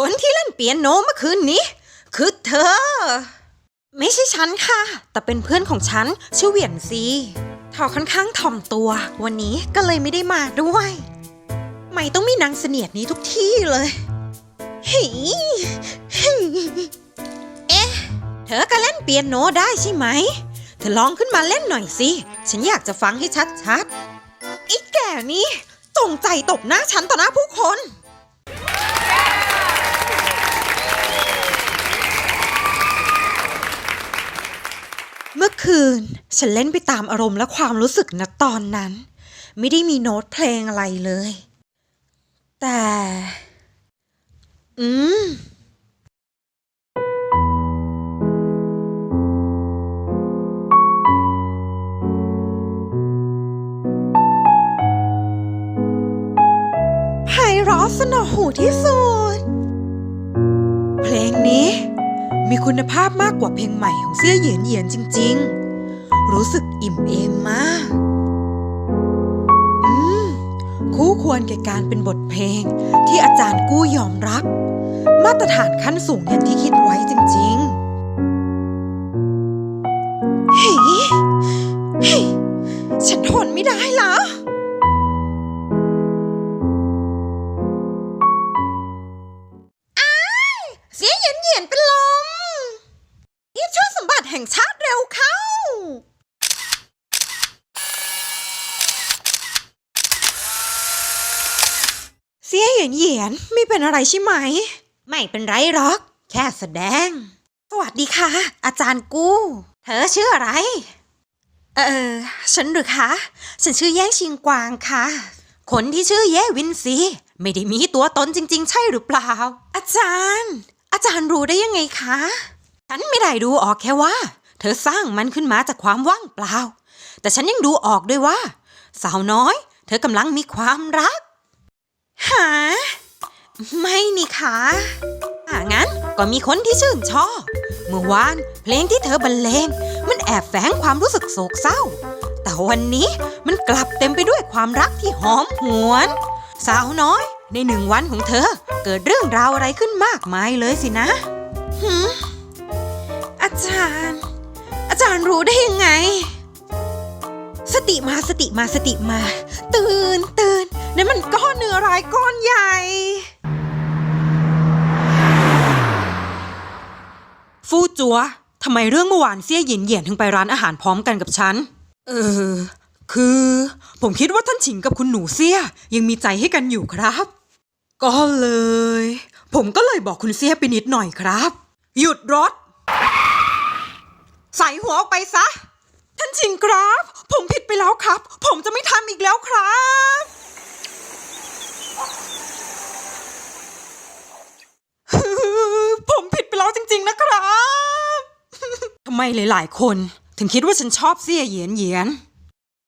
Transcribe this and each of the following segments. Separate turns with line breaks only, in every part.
คนที่เล่นเปียโนเมื่อคืนนี้ คือเธอ ไม่ใช่ฉันค่ะ แต่เป็นเพื่อนของฉันชื่อเหวียนซีเธอค่อนข้างถ่อมตัว วันนี้ก็เลยไม่ได้มาด้วย ไม่ต้องมีนางเสนียดนี้ทุกที่เลยหิเอ๊ะ เธอก็เล่นเปียโนได้ใช่ไหม เธอลองขึ้นมาเล่นหน่อยสิ ฉันอยากจะฟังให้ชัดๆไอ้แก่นี้จงใจตบหน้าฉันต่อหน้าผู้คน เมื่อคืนฉันเล่นไปตามอารมณ์และความรู้สึกนะตอนนั้น ไม่ได้มีโน้ตเพลงอะไรเลย แต่ อืมไพเราะสนอหูที่สุด เพลงนี้มีคุณภาพมาก กว่าเพลงใหม่ของเสื้อเหยียนเหยียนจริง ๆ รู้สึกอิ่มเอมมาก อืม คู่ควรแก่การเป็นบทเพลงที่อาจารย์กู้ยอมรับ มาตรฐานขั้นสูงอย่างที่คิดไว้จริง ๆ ชาติเร็วเข้า เสียเหย็นเหย็นไม่เป็นอะไรใช่ไหม ไม่เป็นไรหรอก แค่แสดง สวัสดีค่ะ อาจารย์กู้ เธอชื่ออะไร เออ ฉันหรือคะ ฉันชื่อแย่ชิงกวางค่ะ คนที่ชื่อแย่วินซีไม่ได้มีตัวตนจริง ๆ ใช่หรือเปล่า อาจารย์ อาจารย์รู้ได้ยังไงคะ ฉันไม่ได้ดูออกแค่ว่า เธอสร้างมันขึ้นมาจากความว่างเปล่า แต่ฉันยังดูออกด้วยว่า สาวน้อย เธอกำลังมีความรัก หา ไม่นี่คะถ้างั้นก็มีคนที่ชื่นชอบ เมื่อวานเพลงที่เธอบรรเลง มันแอบแฝงความรู้สึกโศกเศร้า แต่วันนี้มันกลับเต็มไปด้วยความรักที่หอมหวน สาวน้อย ในหนึ่งวันของเธอ เกิดเรื่องราวอะไรขึ้นมากมายเลยสินะหืม จารย์ อาจารย์รู้ได้ยังไง สติมาสติมาสติมา ตื่นตื่นนั่นมันก้อนเนื้อร้ายก้อนใหญ่ ฟูจัวทำไมเรื่องเมื่อวานเสี่ยเหยียนเหยียนถึงไปร้านอาหารพร้อมกันกับฉัน เออ คือ ผมคิดว่าท่านฉิงกับคุณหนูเสี่ยยังมีใจให้กันอยู่ครับ ก็เลย ผมก็เลยบอกคุณเสี่ยไปนิดหน่อยครับ หยุดรถ ใส่หัวออกไปซะ ท่านชิงครับ ผมผิดไปแล้วครับ ผมจะไม่ทำอีกแล้วครับ ผมผิดไปแล้วจริง ๆ นะครับทำไมหลายๆ คนถึงคิดว่าฉันชอบเสียเหยียนเหยียน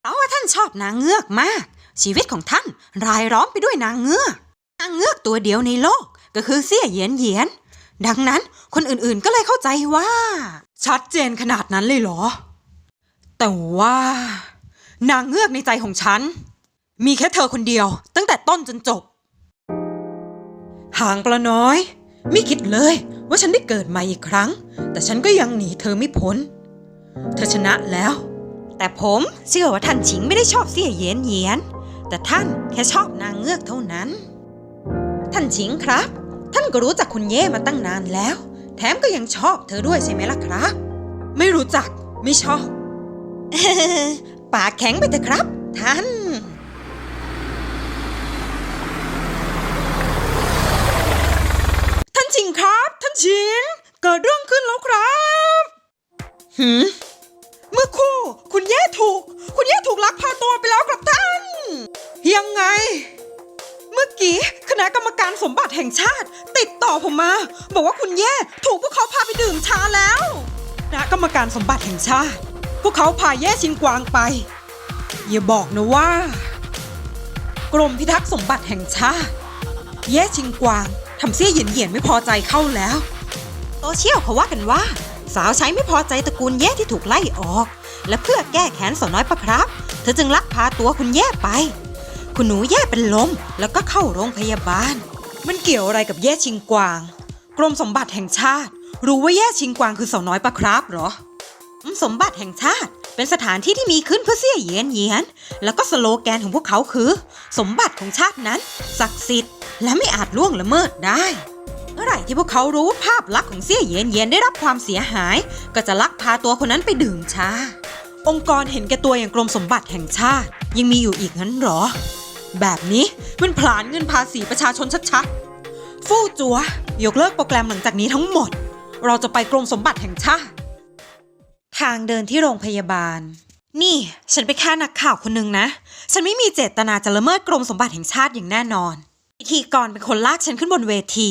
เพราะว่าท่านชอบนางเงือกมาก ชีวิตของท่านรายล้อมไปด้วยนางเงือกนางเงือกตัวเดียวในโลกก็คือเสียเหยียนเหยียน ดังนั้นคนอื่นๆก็เลยเข้าใจว่า ชัดเจนขนาดนั้นเลยเหรอ แต่ว่า นางเงือกในใจของฉัน มีแค่เธอคนเดียว ตั้งแต่ต้นจนจบหางปลาน้อย ไม่คิดเลยว่าฉันได้เกิดมาอีกครั้ง แต่ฉันก็ยังหนีเธอไม่พ้น เธอชนะแล้ว แต่ผมเชื่อว่าท่านฉิงไม่ได้ชอบเสี่ยเยียนเยียน แต่ท่านแค่ชอบนางเงือกเท่านั้น ท่านฉิงครับ ท่านก็รู้จักคุณเย่มาตั้งนานแล้ว แถมก็ยังชอบเธอด้วยใช่ไหมล่ะครับ ไม่รู้จักไม่ชอบปากแข็งไปเถอะครับ ท่านท่านชิงครับ ท่านชิงเกิดเรื่องขึ้นแล้วครับหืมเมื่อคู่ คุณแย่ถูก คุณแย่ถูกลักพาตัวไปแล้วครับท่าน ยังไง เมื่อกี้คณะกรรมการสมบัติแห่งชาติ ติดต่อผมมา บอกว่าคุณแย่ถูกพวกเขาพาไปดื่มชาแล้วคณะกรรมการสมบัติแห่งชาติ พวกเขาพาแย่ชิงกวางไป อย่าบอกนะว่า กรมพิทักษ์สมบัติแห่งชาติ แย่ชิงกวางทำเสี้ยเหยียนเหยียนไม่พอใจเข้าแล้วโซเชียลเขาว่ากันว่า สาวใช้ไม่พอใจตระกูลแย่ที่ถูกไล่ออก และเพื่อแก้แค้นสาวน้อยปะครับ เธอจึงลักพาตัวคุณแย่ไป คุณหนูแย่เป็นลมแล้วก็เข้าโรงพยาบาล มันเกี่ยวอะไรกับแย่ชิงกวาง กรมสมบัติแห่งชาติ รู้ว่าแย่ชิงกวางคือสาวน้อยปะครับเหรอสมบัติแห่งชาติเป็นสถานที่ที่มีขึ้นเพื่อเสี่ยเยียนเยียน แล้วก็สโลแกนของพวกเขาคือ สมบัติของชาตินั้น ศักดิ์สิทธิ์และไม่อาจล่วงละเมิดได้เมื่อไหร่ที่พวกเขารู้ว่าภาพลักษณ์ของเสี่ยเยียนเยียนได้รับความเสียหาย ก็จะลักพาตัวคนนั้นไปดื่มชาองค์กรเห็นแก่ตัวอย่างกรมสมบัติแห่งชาติ ยังมีอยู่อีกงั้นเหรอ แบบนี้มันผลาญเงินภาษีประชาชนชัดๆ ฟู่จัวยกเลิกโปรแกรมหลังจากนี้ทั้งหมด เราจะไปกรมสมบัติแห่งชาติ ทางเดินที่โรงพยาบาล นี่ ฉันเป็นแค่นักข่าวคนหนึ่งนะ ฉันไม่มีเจตนาจะละเมิดกรมสมบัติแห่งชาติอย่างแน่นอนพิธีกรเป็นคนลากฉันขึ้นบนเวที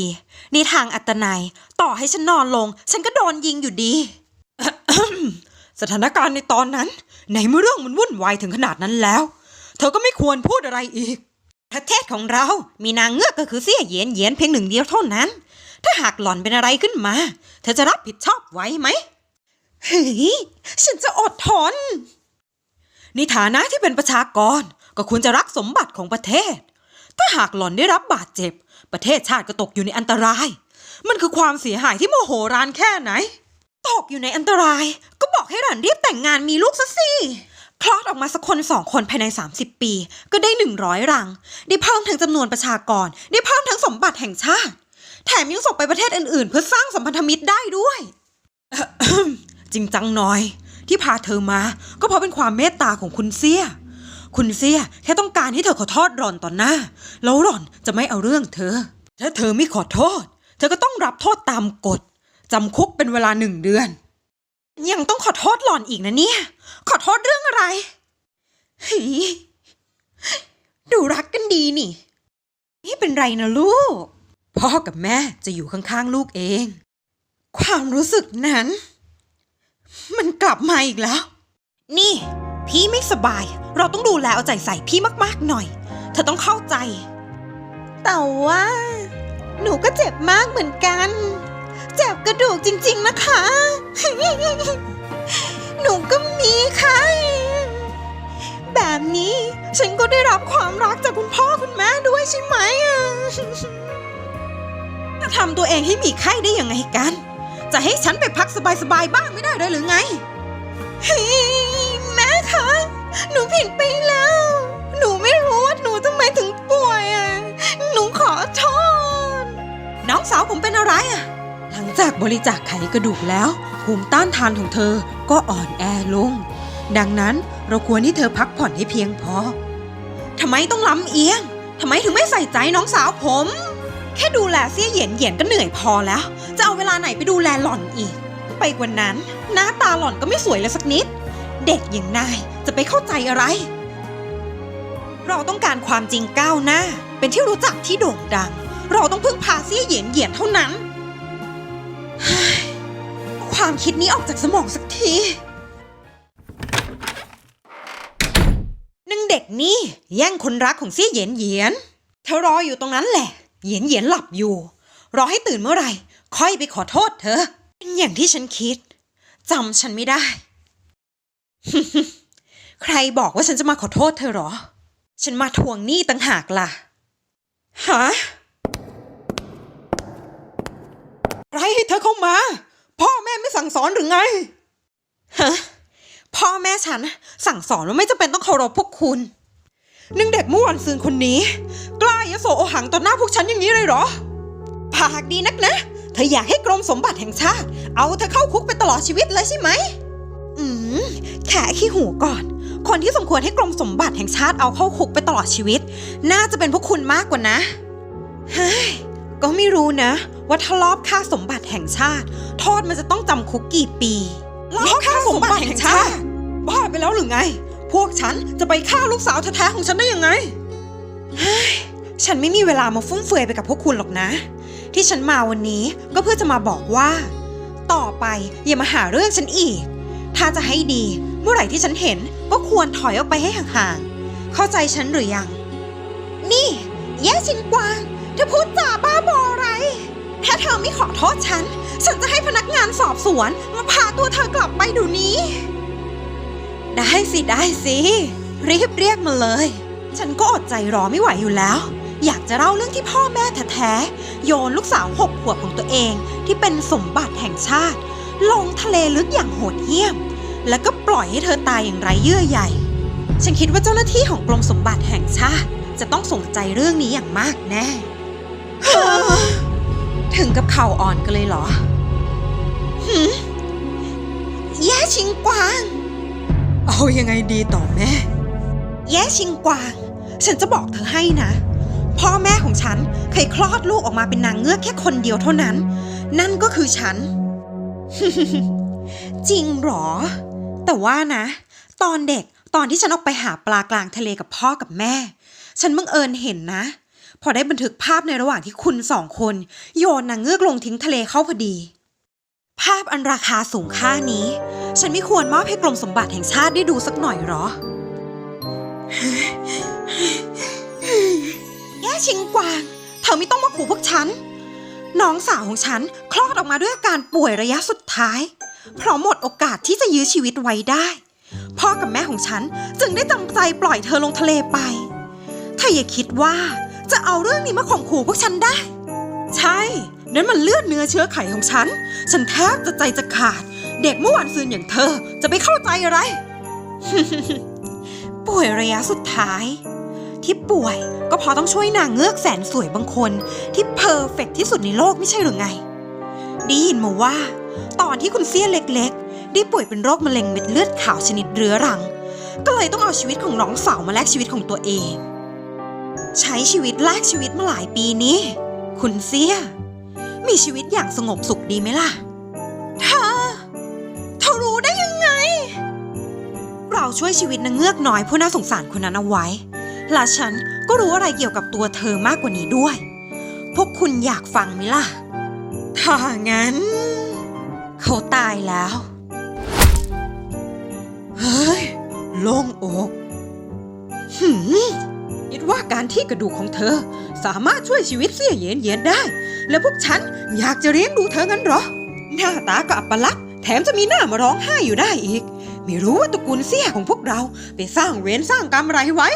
นี่ทางอัตนัยต่อให้ฉันนอนลง ฉันก็โดนยิงอยู่ดี สถานการณ์ในตอนนั้น ในเมื่อเรื่องมันวุ่นวายถึงขนาดนั้นแล้ว เธอก็ไม่ควรพูดอะไรอีก ประเทศของเรามีนางเงือกก็คือเสี่ยเหยียนเหยียนเพียงหนึ่งเดียวเท่านั้น ถ้าหากหล่อนเป็นอะไรขึ้นมา เธอจะรับผิดชอบไว้ไหมเฮ้ยฉันจะอดทนในฐานะที่เป็นประชากรก็ควรจะรักสมบัติของประเทศ ถ้าหากหล่อนได้รับบาดเจ็บ ประเทศชาติก็ตกอยู่ในอันตราย มันคือความเสียหายที่โมโหรานแค่ไหน ตกอยู่ในอันตราย ก็บอกให้หล่อนรีบแต่งงานมีลูกซะสิ คลอดออกมาสักคนสองคนภายใน 30 ปี ก็ได้ 100 รัง ได้เพิ่มทั้งจำนวนประชากร ได้เพิ่มทั้งสมบัติแห่งชาติ แถมยังส่งไปประเทศอื่นๆ เพื่อสร้างสัมพันธมิตรได้ด้วย จริงจังน่อย ที่พาเธอมา ก็เพราะเป็นความเมตตาของคุณเสียคุณเสียแค่ต้องการให้เธอขอโทษหล่อนต่อหน้า แล้วหล่อนจะไม่เอาเรื่องเธอ ถ้าเธอไม่ขอโทษ เธอก็ต้องรับโทษตามกฎจำคุกเป็นเวลาหนึ่งเดือน ยังต้องขอโทษหล่อนอีกนะเนี่ย ขอโทษเรื่องอะไรเฮ้ยดูรักกันดีนี่ ไม่เป็นไรนะลูก พ่อกับแม่จะอยู่ข้างๆลูกเอง ความรู้สึกนั้น มันกลับมาอีกแล้ว นี่ พี่ไม่สบาย เราต้องดูแลเอาใจใส่พี่มากๆหน่อย เธอต้องเข้าใจ แต่ว่า หนูก็เจ็บมากเหมือนกัน เจ็บกระดูกจริง ๆ นะคะ หนูก็มีค่ะ แบบนี้ฉันก็ได้รับความรักจากคุณพ่อคุณแม่ด้วยใช่ไหมอะจะทำตัวเองให้มีไข้ได้ยังไงกัน จะให้ฉันไปพักสบายๆบ้างไม่ได้เลยหรือไงเฮ้ยแม่คะ หนูผิดไปแล้ว หนูไม่รู้ว่าหนูทำไมถึงป่วยอะหนูขอโทษ น้องสาวผมเป็นอะไรอะหลังจากบริจาคไขกระดูกแล้ว ภูมิต้านทานของเธอก็อ่อนแอลง ดังนั้นเราควรให้เธอพักผ่อนให้เพียงพอทำไมต้องล้ำเอียงทำไมถึงไม่ใส่ใจน้องสาวผม แค่ดูแลเสี้ยเหยียนเหยียนก็เหนื่อยพอแล้ว จะเอาเวลาไหนไปดูแลหล่อนอีก ไปกว่านั้น หน้าตาหล่อนก็ไม่สวยเลยสักนิด เด็กอย่างนายจะไปเข้าใจอะไร เราต้องการความจริงก้าวหน้า เป็นที่รู้จักที่โด่งดัง เราต้องพึ่งพาเสี้ยเหยียนเหยียนเท่านั้น ความคิดนี้ออกจากสมองสักทีนึงเด็กนี่แย่งคนรักของเสี้ยเหยียนเหยียนเธอรออยู่ตรงนั้นแหละ เหยียนเหยียนหลับอยู่ รอให้ตื่นเมื่อไหร่ ค่อยไปขอโทษเธอเป็นอย่างที่ฉันคิดจำฉันไม่ได้ ใครบอกว่าฉันจะมาขอโทษเธอหรอ ฉันมาทวงหนี้ต่างหากล่ะฮะไรให้เธอเข้ามา พ่อแม่ไม่สั่งสอนหรือไงฮะพ่อแม่ฉันสั่งสอนว่าไม่จำเป็นต้องเคารพพวกคุณนึงเด็กเมื่อวันซืนคนนี้ กล้ายโสโอหังต่อหน้าพวกฉันอย่างนี้เลยเหรอปากดีนักนะ เธออยากให้กรมสมบัติแห่งชาติ เอาเธอเข้าคุกไปตลอดชีวิตเลยใช่ไหม อืมแค่ขี้หูก่อน คนที่สมควรให้กรมสมบัติแห่งชาติเอาเข้าคุกไปตลอดชีวิต น่าจะเป็นพวกคุณมากกว่านะเฮ้ย ก็ไม่รู้นะ ว่าถ้าลอบฆ่าสมบัติแห่งชาติ โทษมันจะต้องจำคุกกี่ปีลอบฆ่าสมบัติแห่งชาติ บ้าไปแล้วหรือไง พวกฉันจะไปฆ่าลูกสาวแท้ๆของฉันได้ยังไงฉันไม่มีเวลามาฟุ่มเฟือยไปกับพวกคุณหรอกนะ ที่ฉันมาวันนี้ก็เพื่อจะมาบอกว่า ต่อไปอย่ามาหาเรื่องฉันอีก ถ้าจะให้ดี เมื่อไหร่ที่ฉันเห็นก็ควรถอยออกไปให้ห่างๆเข้าใจฉันหรือยัง นี่แย่ชิงกวาง เธอพูดจาบ้าบออะไร ถ้าเธอไม่ขอโทษฉัน ฉันจะให้พนักงานสอบสวน มาพาตัวเธอกลับไปดูนี้ ได้สิได้สิ รีบเรียกมาเลย ฉันก็อดใจรอไม่ไหวอยู่แล้ว อยากจะเล่าเรื่องที่พ่อแม่แท้ๆโยนลูกสาวหกขวบของตัวเอง ที่เป็นสมบัติแห่งชาติ ลงทะเลลึกอย่างโหดเหี้ยม แล้วก็ปล่อยให้เธอตายอย่างไร้เยื่อใยฉันคิดว่าเจ้าหน้าที่ของกรมสมบัติแห่งชาติ จะต้องสนใจเรื่องนี้อย่างมากแน่ ถึงกับเข่าอ่อนกันเลยเหรอหืมแย่ชิงกวาง เอายังไงดีต่อแม่ แย่ชิงกวาง ฉันจะบอกเธอให้นะ พ่อแม่ของฉันเคยคลอดลูกออกมาเป็นนางเงือกแค่คนเดียวเท่านั้น นั่นก็คือฉัน จริงเหรอ แต่ว่านะ ตอนเด็กตอนที่ฉันออกไปหาปลากลางทะเลกับพ่อกับแม่ ฉันบังเอิญเห็นนะพ อได้บันทึกภาพในระหว่างที่คุณสองคน โยนนางเงือกลงทิ้งทะเลเข้าพอดี ภาพอันราคาสูงค่านี้ ฉันไม่ควรมอบให้กรมสมบัติแห่งชาติได้ดูสักหน่อยหรอแย่ชิงกวาง เธอไม่ต้องมาขู่พวกฉัน น้องสาวของฉันคลอดออกมาด้วยอาการป่วยระยะสุดท้าย เพราะหมดโอกาสที่จะยื้อชีวิตไว้ได้ พ่อกับแม่ของฉันจึงได้จำใจปล่อยเธอลงทะเลไปเธออย่าคิดว่า จะเอาเรื่องนี้มาข่มขู่พวกฉันได้ ใช่ นั่นมันเลือดเนื้อเชื้อไขของฉัน ฉันแทบจะใจจะขาด เด็กเมื่อวันซืนอย่างเธอจะไปเข้าใจอะไร ป่วยระยะสุดท้าย ที่ป่วยก็เพราะต้องช่วยนางเงือกแสนสวยบางคน ที่เพอร์เฟกต์ที่สุดในโลกไม่ใช่หรือไงได้ยินมาว่า ตอนที่คุณเสี้ยเล็กๆ ได้ป่วยเป็นโรคมะเร็งเม็ดเลือดขาวชนิดเรื้อรัง ก็เลยต้องเอาชีวิตของน้องสาวมาแลกชีวิตของตัวเอง ใช้ชีวิตแลกชีวิตมาหลายปีนี้ คุณเสีย มีชีวิตอย่างสงบสุขดีไหมล่ะเธอเธอรู้ได้ยังไง เราช่วยชีวิตนางเงือกน้อยผู้น่าสงสารคนนั้นเอาไว้ และฉันก็รู้อะไรเกี่ยวกับตัวเธอมากกว่านี้ด้วย พวกคุณอยากฟังไหมล่ะ ถ้างั้น เขาตายแล้ว เฮ้ย โล่งอกหืม คิดว่าการที่กระดูกของเธอ สามารถช่วยชีวิตเสี่ยเย็นเย็นได้ แล้วพวกฉันอยากจะเลี้ยงดูเธองั้นหรอ หน้าตาก็อัปลักษณ์แถมจะมีหน้ามาร้องไห้อยู่ได้อีก ไม่รู้ว่าตระกูลเสี่ยของพวกเราไปสร้างเวรสร้างกรรมอะไรไว้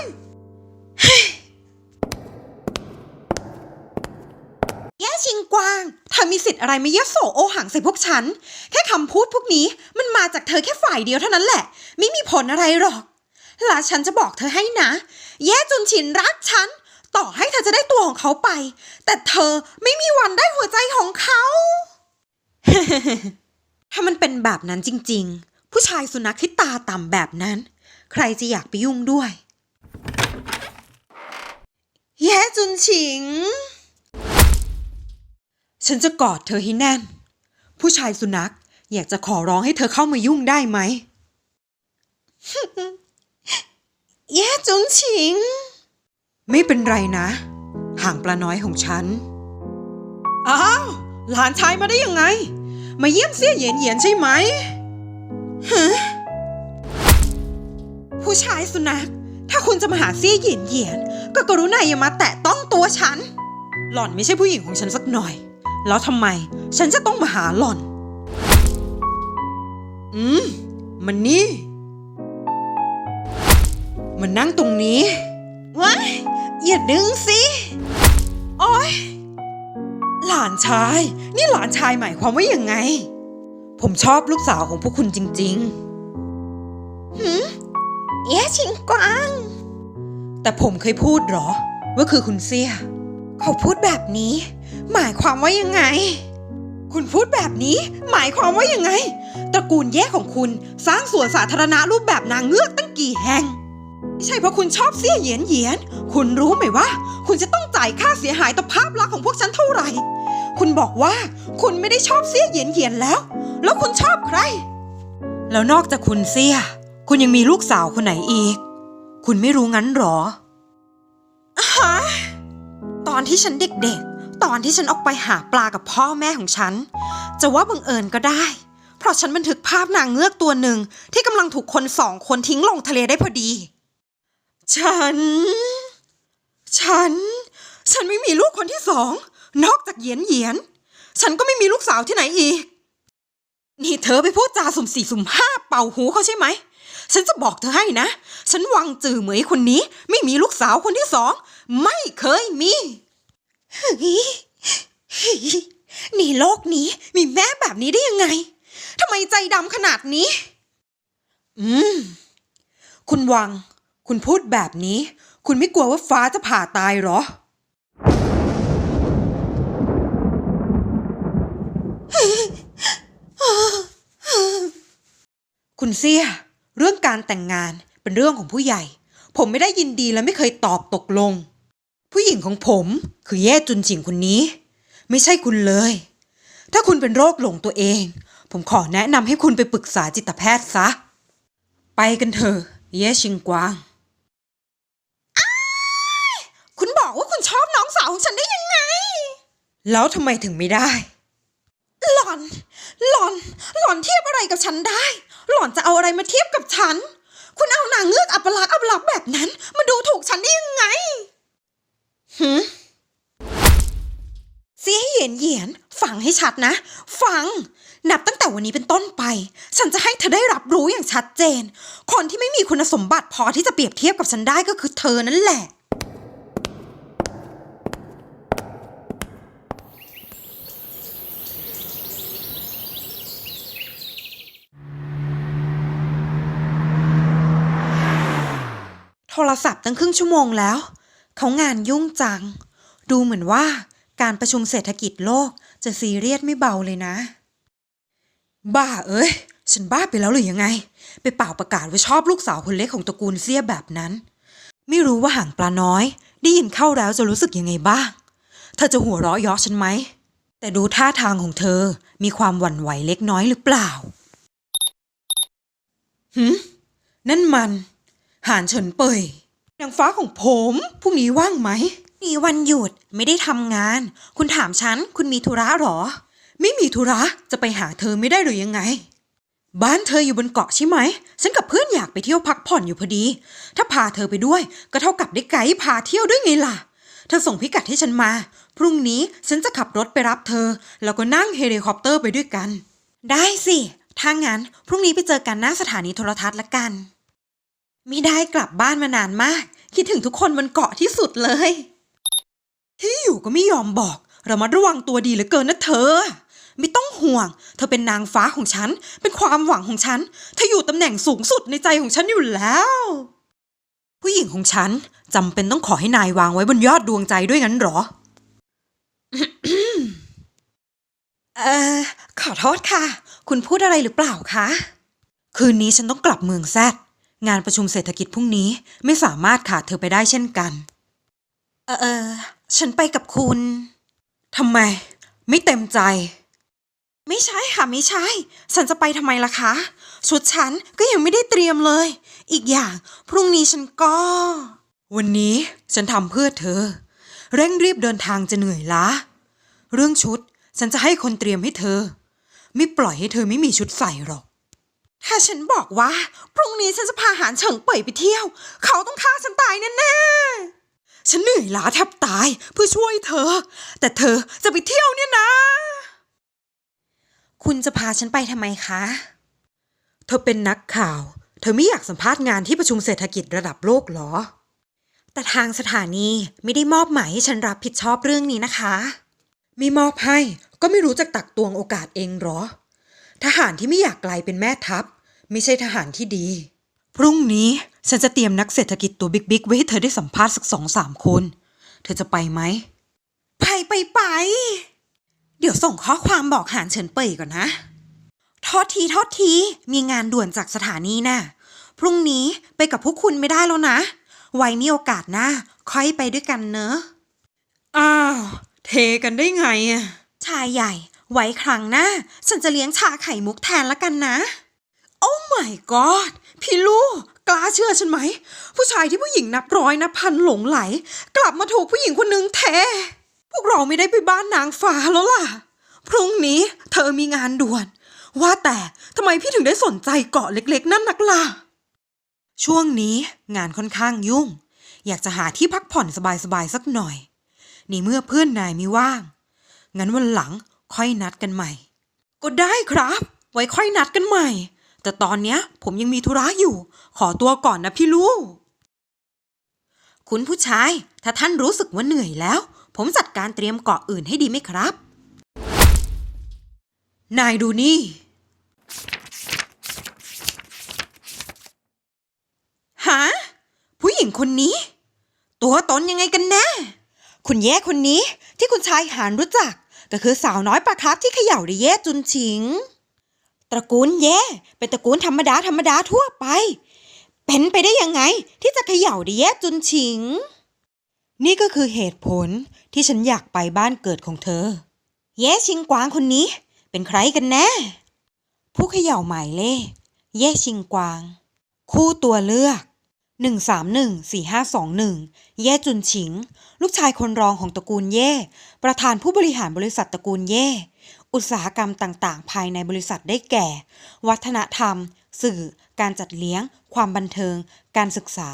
แย่ชิงกวางเธอมีสิทธิ์อะไรมาเยะโสโอหังใส่พวกฉัน แค่คำพูดพวกนี้มันมาจากเธอแค่ฝ่ายเดียวเท่านั้นแหละ ไม่มีผลอะไรหรอก และฉันจะบอกเธอให้นะ แย่จุนฉินรักฉัน ต่อให้เธอจะได้ตัวของเขาไป แต่เธอไม่มีวันได้หัวใจของเขา ถ้ามันเป็นแบบนั้นจริง ๆ ผู้ชายสุนัขที่ตาต่ำแบบนั้น ใครจะอยากไปยุ่งด้วย แย่จุนฉิง ฉันจะกอดเธอให้แน่น ผู้ชายสุนัขอยากจะขอร้องให้เธอเข้ามายุ่งได้ไหม แย่จุนฉิง ไม่เป็นไรนะ ห่างปลาน้อยของฉัน อ้าว หลานชายมาได้ยังไง มาเยี่ยมเสียเหยียนเหยียนใช่ไหมฮะผู้ชายสุนัข ถ้าคุณจะมาหาเสียเหยียนเหยียน ก็กรุณาอย่ามาแตะต้องตัวฉัน หล่อนไม่ใช่ผู้หญิงของฉันสักหน่อย แล้วทำไม ฉันจะต้องมาหาหล่อน อืม มันนี่ มันนั่งตรงนี้ว้ายอย่าดึงสิโอ๊ยหลานชาย นี่หลานชายหมายความว่ายังไง ผมชอบลูกสาวของพวกคุณจริงๆหืมเอ๊ะชิงกวาง แต่ผมเคยพูดเหรอ ว่าคือคุณเสียเขาพูดแบบนี้ หมายความว่ายังไง คุณพูดแบบนี้ หมายความว่ายังไง ตระกูลแย่ของคุณสร้างสวนสาธารณะรูปแบบนางเงือกตั้งกี่แห่ง ไม่ใช่เพราะคุณชอบเสี้ยเหยียนเหยียน คุณรู้ไหมว่า คุณจะต้องจ่ายค่าเสียหายต่อภาพลักษณ์ของพวกฉันเท่าไหร่ คุณบอกว่าคุณไม่ได้ชอบเสี้ยเหยียนเหยียนแล้ว แล้วคุณชอบใคร แล้วนอกจากคุณเสี้ย คุณยังมีลูกสาวคนไหนอีก คุณไม่รู้งั้นหรอฮะตอนที่ฉันเด็กๆ ตอนที่ฉันออกไปหาปลากับพ่อแม่ของฉัน จะว่าบังเอิญก็ได้ เพราะฉันบันทึกภาพนางเงือกตัวหนึ่งที่กำลังถูกคนสองคนทิ้งลงทะเลได้พอดี ฉัน ฉัน ฉันไม่มีลูกคนที่สอง นอกจากเหยียนเหยียน ฉันก็ไม่มีลูกสาวที่ไหนอีก นี่เธอไปพูดจาสุ่มสี่สุ่มห้าเป่าหูเขาใช่ไหม ฉันจะบอกเธอให้นะ ฉันวังจือเหมยคนนี้ ไม่มีลูกสาวคนที่สอง ไม่เคยมีเฮ้ยเฮ้ยนี่โลกนี้มีแม่แบบนี้ได้ยังไงทำไมใจดำขนาดนี้ อืม คุณวัง คุณพูดแบบนี้ คุณไม่กลัวว่าฟ้าจะผ่าตายเหรอ คุณเสียเรื่องการแต่งงานเป็นเรื่องของผู้ใหญ่ ผมไม่ได้ยินดีและไม่เคยตอบตกลง ผู้หญิงของผมคือแย่จุนจิงคนนี้ ไม่ใช่คุณเลย ถ้าคุณเป็นโรคหลงตัวเอง ผมขอแนะนำให้คุณไปปรึกษาจิตแพทย์ซะ ไปกันเถอะเย่ชิงกวาง คุณบอกว่าคุณชอบน้องสาว ของฉันได้ยังไง แล้วทำไมถึงไม่ได้ หล่อน หล่อน หล่อนเทียบอะไรกับฉันได้ หล่อนจะเอาอะไรมาเทียบกับฉัน คุณเอานางเงือกอัปลักษณ์อัปลักษณ์แบบนั้น มาดูถูกฉันได้ยังไงหืมเสียให้เหยียนเหยียนฟังให้ชัดนะ ฟัง นับตั้งแต่วันนี้เป็นต้นไป ฉันจะให้เธอได้รับรู้อย่างชัดเจน คนที่ไม่มีคุณสมบัติพอที่จะเปรียบเทียบกับฉันได้ก็คือเธอนั่นแหละ รศัพท์ตั้งครึ่งชั่วโมงแล้ว เขางานยุ่งจัง ดูเหมือนว่าการประชุมเศรษฐกิจโลกจะซีเรียสไม่เบาเลยนะ บ้าเอ้ย ฉันบ้าไปแล้วหรือยังไง ไปเป่าประกาศว่าชอบลูกสาวคนเล็กของตระกูลเสียแบบนั้น ไม่รู้ว่าห่างปลาน้อย ได้ยินเข้าแล้วจะรู้สึกยังไงบ้าง เธอจะหัวเราะยาะฉันไหม แต่ดูท่าทางของเธอมีความหวั่นไหวเล็กน้อยหรือเปล่าหืมนั่นมัน หานเฉินเปย นางฟ้าของผมพรุ่งนี้ว่างไหม มีวันหยุดไม่ได้ทำงาน คุณถามฉัน คุณมีธุระหรอ ไม่มีธุระจะไปหาเธอไม่ได้หรือยังไง บ้านเธออยู่บนเกาะใช่ไหม ฉันกับเพื่อนอยากไปเที่ยวพักผ่อนอยู่พอดี ถ้าพาเธอไปด้วย ก็เท่ากับได้ไกด์พาเที่ยวด้วยไงล่ะ เธอส่งพิกัดให้ฉันมา พรุ่งนี้ฉันจะขับรถไปรับเธอ แล้วก็นั่งเฮลิคอปเตอร์ไปด้วยกัน ได้สิถ้างั้นพรุ่งนี้ไปเจอกันหน้าสถานีโทรทัศน์ละกัน ไม่ได้กลับบ้านมานานมาก คิดถึงทุกคนบนเกาะที่สุดเลย ที่อยู่ก็ไม่ยอมบอก เรามาระวังตัวดีเหลือเกินนะเธอ ไม่ต้องห่วง เธอเป็นนางฟ้าของฉัน เป็นความหวังของฉัน เธออยู่ตำแหน่งสูงสุดในใจของฉันอยู่แล้ว ผู้หญิงของฉันจำเป็นต้องขอให้นายวางไว้บนยอดดวงใจด้วยงั้นหรอเออขอโทษค่ะ คุณพูดอะไรหรือเปล่าคะ คืนนี้ฉันต้องกลับเมืองแซด งานประชุมเศรษฐกิจพรุ่งนี้ไม่สามารถขาดเธอไปได้เช่นกัน เออเออฉันไปกับคุณทำไม ไม่เต็มใจ ไม่ใช่ค่ะไม่ใช่ ฉันจะไปทำไมล่ะคะ ชุดฉันก็ยังไม่ได้เตรียมเลย อีกอย่าง พรุ่งนี้ฉันก็ วันนี้ฉันทำเพื่อเธอ เร่งรีบเดินทางจะเหนื่อยล้าเรื่องชุดฉันจะให้คนเตรียมให้เธอ ไม่ปล่อยให้เธอไม่มีชุดใส่หรอก ถ้าฉันบอกว่า พรุ่งนี้ฉันจะพาหานเฉิงเป่ยไปเที่ยว เขาต้องฆ่าฉันตายแน่ๆ ฉันเหนื่อยล้าแทบตายเพื่อช่วยเธอ แต่เธอจะไปเที่ยวเนี่ยนะ คุณจะพาฉันไปทำไมคะ เธอเป็นนักข่าว เธอไม่อยากสัมภาษณ์งานที่ประชุมเศรษฐกิจระดับโลกหรอ แต่ทางสถานีไม่ได้มอบหมายให้ฉันรับผิดชอบเรื่องนี้นะคะม่มอบให้ก็ไม่รู้จักตักตวงโอกาสเองหรอ ทหารที่ไม่อยากกลายเป็นแม่ทัพ ไม่ใช่ทหารที่ดี พรุ่งนี้ฉันจะเตรียมนักเศรษฐกิจตัวบิ๊กๆไว้ให้เธอได้สัมภาษณ์สักสองสามคน เธอจะไปไหม ไปไปไป เดี๋ยวส่งข้อความบอกหานเฉินเป่ยก่อนนะโทษทีโทษทีมีงานด่วนจากสถานีน่ะ พรุ่งนี้ไปกับพวกคุณไม่ได้แล้วนะ ไว้มีโอกาสหน้าค่อยไปด้วยกันเนอะ อ้าว เทกันได้ไงอะชายใหญ่ ไว้ครั้งหน้า ฉันจะเลี้ยงชาไข่มุกแทนละกันนะ โอ้ my god พี่ลูกกล้าเชื่อฉันไหม ผู้ชายที่ผู้หญิงนับร้อยนับพันหลงไหล กลับมาถูกผู้หญิงคนนึงแท้ พวกเราไม่ได้ไปบ้านนางฟ้าแล้วล่ะ พรุ่งนี้เธอมีงานด่วน ว่าแต่ทำไมพี่ถึงได้สนใจเกาะเล็กๆ นั่นนักล่ะ ช่วงนี้งานค่อนข้างยุ่ง อยากจะหาที่พักผ่อนสบายๆสักหน่อย นี่เมื่อเพื่อนนายไม่ว่าง งั้นวันหลัง ค่อยนัดกันใหม่ ก็ได้ครับ ไว้ค่อยนัดกันใหม่ แต่ตอนเนี้ย ผมยังมีธุระอยู่ ขอตัวก่อนนะพี่ลูกคุณผู้ชาย ถ้าท่านรู้สึกว่าเหนื่อยแล้ว ผมจัดการเตรียมเกาะอื่นให้ดีไหมครับ นายดูนี่ หา ผู้หญิงคนนี้ ตัวตนยังไงกันแน่คุณแย่คนนี้ที่คุณชายหานรู้จัก ก็คือสาวน้อยปลาครับที่เขย่าด้แย่จุนฉิง ตระกูลแย่เป็นตระกูลธรรมดาธรรมดาทั่วไป เป็นไปได้ยังไงที่จะเขย่าด้แย่จุนฉิง นี่ก็คือเหตุผลที่ฉันอยากไปบ้านเกิดของเธอแย่ชิงกวางคนนี้ เป็นใครกันแน่ ผู้เขย่าหมายเลขแย่ชิงกวาง คู่ตัวเลือก 1314521แย่จุนฉิง ลูกชายคนรองของตระกูลเย่ ประธานผู้บริหารบริษัทตระกูลเย่ อุตสาหกรรมต่างๆ ภายในบริษัทได้แก่ วัฒนธรรม สื่อ การจัดเลี้ยง ความบันเทิง การศึกษา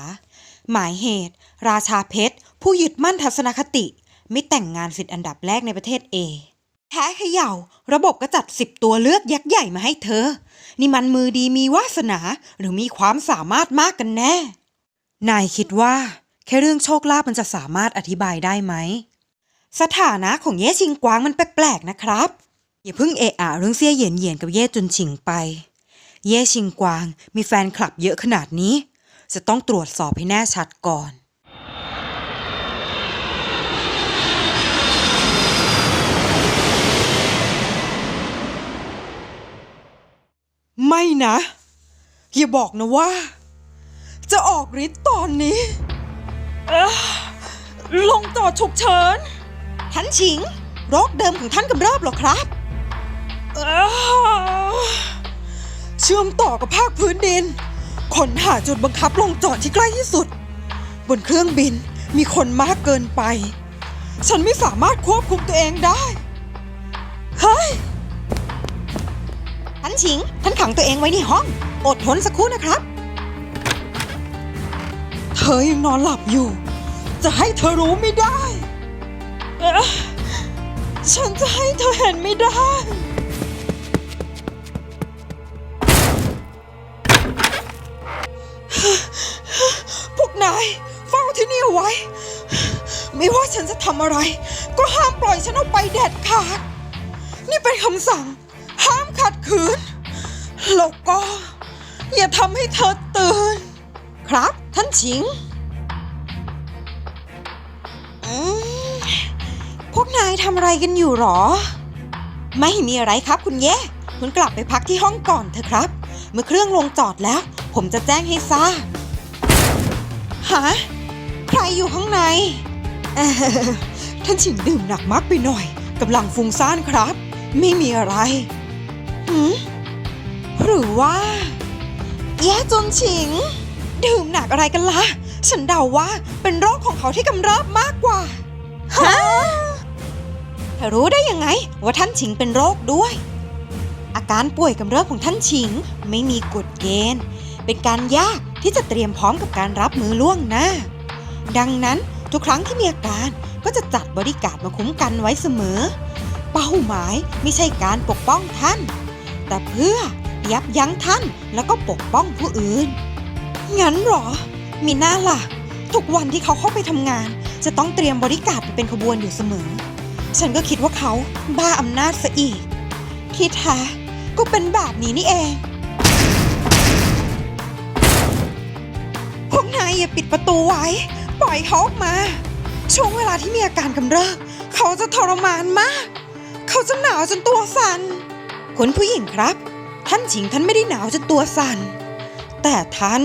หมายเหตุ ราชาเพชร ผู้ยึดมั่นทัศนคติ ไม่แต่งงานสิทธิ์อันดับแรกในประเทศเอแพ้เขย่า ระบบก็จัดสิบตัวเลือกยักษ์ใหญ่มาให้เธอ นี่มันมือดีมีวาสนาหรือมีความสามารถมากกันแน่ นายคิดว่า แค่เรื่องโชคลาภมันจะสามารถอธิบายได้ไหม สถานะของเย่ชิงกวางมันแปลกๆนะครับ อย่าเพิ่งเอะอะเรื่องเสี้ยเหยียนเหยียนกับเย่จุนฉิงไป เย่ชิงกวางมีแฟนคลับเยอะขนาดนี้ จะต้องตรวจสอบให้แน่ชัดก่อนไม่นะ อย่าบอกนะว่า จะออกฤทธิ์ตอนนี้เอ้อลงจอดฉุกเฉิน ท่านชิง โรคเดิมของท่านกำเริบเหรอครับเอ้อเชื่อมต่อกับภาคพื้นดินค้นหาจุดบังคับลงจอดที่ใกล้ที่สุด บนเครื่องบินมีคนมากเกินไป ฉันไม่สามารถควบคุมตัวเองได้ เฮ้ย ท่านชิง ท่านขังตัวเองไว้ในห้อง อดทนสักครู่นะครับ เธอยังนอนหลับอยู่ จะให้เธอรู้ไม่ได้ ฉันจะให้เธอเห็นไม่ได้ พวกนายเฝ้าที่นี่เอาไว้ ไม่ว่าฉันจะทำอะไร ก็ห้ามปล่อยฉันออกไปเด็ดขาด นี่เป็นคำสั่ง ห้ามขัดขืนแล้วก็อย่าทำให้เธอตื่น ครับ ท่านชิงอพวกนายทำอะไรกันอยู่หรอ ไม่มีอะไรครับคุณแย่ คุณกลับไปพักที่ห้องก่อนเถอะครับ เมื่อเครื่องลงจอดแล้ว ผมจะแจ้งให้ทราบฮะใครอยู่ข้างใน ท่านชิงดื่มหนักมากไปหน่อยกำลังฟุ้งซ่านครับ ไม่มีอะไรหืมหรือว่า แย่จนฉิง ดื่มหนักอะไรกันละ่ะ ฉันเดาว่าเป็นโรคของเขาที่กำเริบมากกว่าฮะเธอรู้ได้ยังไง ว่าท่านฉิงเป็นโรคด้วย อาการป่วยกำเริบของท่านฉิงไม่มีกฎเกณฑ์ เป็นการยากที่จะเตรียมพร้อมกับการรับมือล่วงหน้า ดังนั้นทุกครั้งที่มีอาการก็จะจัดบริการดมาคุ้มกันไว้เสมอ เป้าหมายไม่ใช่การปกป้องท่าน แต่เพื่อยับยั้งท่านแล้วก็ปกป้องผู้อื่น งั้นเหรอ มีหน้าล่ะ ทุกวันที่เขาเข้าไปทำงาน จะต้องเตรียมบริการไปเป็นขบวนอยู่เสมอ ฉันก็คิดว่าเขาบ้าอำนาจซะอีก ที่แท้ก็เป็นแบบนี้นี่เอง พวกนายอย่าปิดประตูไว้ ปล่อยเขาออกมา ช่วงเวลาที่มีอาการกำเริบเขาจะทรมานมาก เขาจะหนาวจนตัวสั่นคุณผู้หญิงครับ ท่านฉิงท่านไม่ได้หนาวจนตัวสั่น แต่ท่าน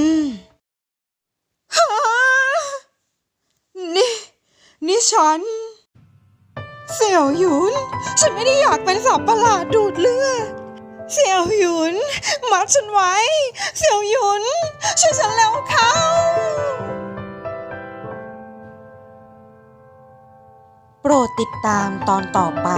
ฮะนี่ นี่ฉัน เสี่ยวหยุน ฉันไม่ได้อยากเป็นสัตว์ประหลาดดูดเลือด เสี่ยวหยุน มัดฉันไว้ เสี่ยวหยุน ช่วยฉันแล้วเข้าโปรดติดตามตอนต่อไป